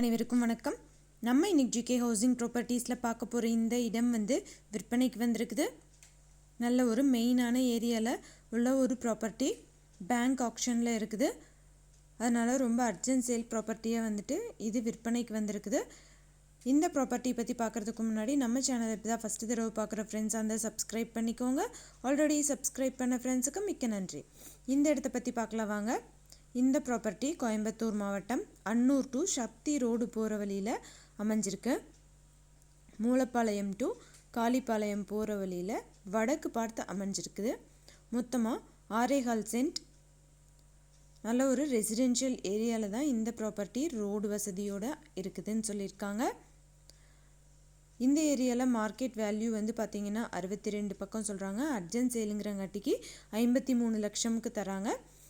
அனைவருக்கும் வணக்கம். நம்ம இன்னைக்கு ஜிகே ஹவுசிங் ப்ராப்பர்ட்டிஸில் பார்க்க போகிற இந்த இடம் வந்து விற்பனைக்கு வந்திருக்குது. நல்ல ஒரு மெயினான ஏரியாவில் உள்ள ஒரு ப்ராப்பர்ட்டி பேங்க் ஆப்ஷனில் இருக்குது. அதனால் ரொம்ப அர்ஜென்ட் சேல் ப்ராப்பர்ட்டியாக வந்துட்டு இது விற்பனைக்கு வந்திருக்குது. இந்த ப்ராப்பர்ட்டி பற்றி பார்க்குறதுக்கு முன்னாடி நம்ம சேனலை இப்போ தான் ஃபஸ்ட்டு தடவை பார்க்குற ஃப்ரெண்ட்ஸ் அந்த சப்ஸ்கிரைப் பண்ணிக்கோங்க. ஆல்ரெடி சப்ஸ்கிரைப் பண்ண ஃப்ரெண்ட்ஸுக்கு மிக்க நன்றி. இந்த இடத்த பற்றி பார்க்கலாம் வாங்க. இந்த ப்ராப்பர்ட்டி கோயம்புத்தூர் மாவட்டம் அன்னூர் டு சக்தி ரோடு போகிற வழியில் அமைஞ்சிருக்கு. மூலப்பாளையம் டு காளிப்பாளையம் போகிற வழியில் வடக்கு பார்த்து அமைஞ்சிருக்குது. மொத்தமாக ஆரேகால் சென்ட். நல்ல ஒரு ரெசிடென்ஷியல் ஏரியாவில் தான் இந்த ப்ராப்பர்ட்டி ரோடு வசதியோடு இருக்குதுன்னு சொல்லியிருக்காங்க. இந்த ஏரியாவில் மார்க்கெட் வேல்யூ வந்து பார்த்திங்கன்னா அறுபத்தி ரெண்டு பக்கம் சொல்கிறாங்க அர்ஜென்ட் சேலுங்கிறங்காட்டிக்கு ஐம்பத்தி மூணு லட்சமுக்கு தராங்க.